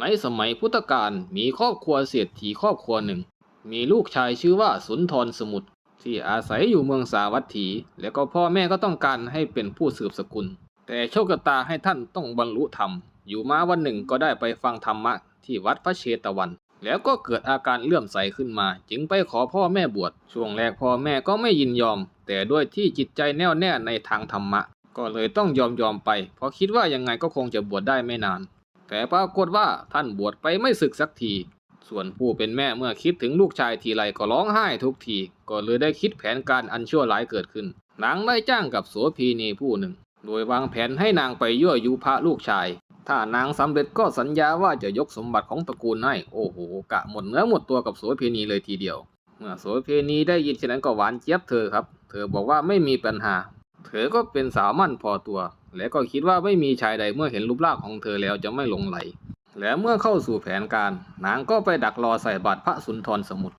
ในสมัยพุทธกาลมีครอบครัวเศรษฐีครอบครัวหนึ่ง มีลูกชายชื่อว่าสุนทรสมุทรที่อาศัยอยู่เมืองสาวัตถี แล้วก็พ่อแม่ก็ต้องการให้เป็นผู้สืบสกุล แต่โชคชะตาให้ท่านต้องบรรลุธรรม อยู่มาวันหนึ่งก็ได้ไปฟังธรรมะที่วัดพระเชตวัน แล้วก็เกิดอาการเลื่อมใสขึ้นมา จึงไปขอพ่อแม่บวชช่วงแรกพ่อแม่ก็ไม่ยินยอม แต่ด้วยที่จิตใจแน่วแน่ในทางธรรมะ ก็เลยต้องยอมยอมไป เพราะคิดว่ายังไงก็คงจะบวชได้ไม่นาน แต่ปรากฏว่าท่านบวชไปไม่ศึกสักที ส่วนผู้เป็นแม่เมื่อคิดถึงลูกชายทีไรก็ร้องไห้ทุกที ก็เลยได้คิดแผนการอันชั่วร้ายเกิดขึ้น นางได้จ้างกับโสพีนีผู้หนึ่ง โดยวางแผนให้นางไปยั่วยุพระลูกชาย ถ้านางสำเร็จก็สัญญาว่าจะยกสมบัติของตระกูลให้ โอ้โห กะหมดเนื้อหมดตัวกับโสเพณีเลยทีเดียว เมื่อโสเพณีได้ยินเช่นนั้นก็หวานเจี๊ยบเธอครับ เธอบอกว่าไม่มีปัญหา เธอก็เป็นสาวมั่นพอตัว และก็คิดว่าไม่มีชายใดเมื่อเห็นรูปร่างของเธอแล้วจะไม่หลงไหล และเมื่อเข้าสู่แผนการนางก็ไปดักรอใส่บาตรพระสุนทรสมุทร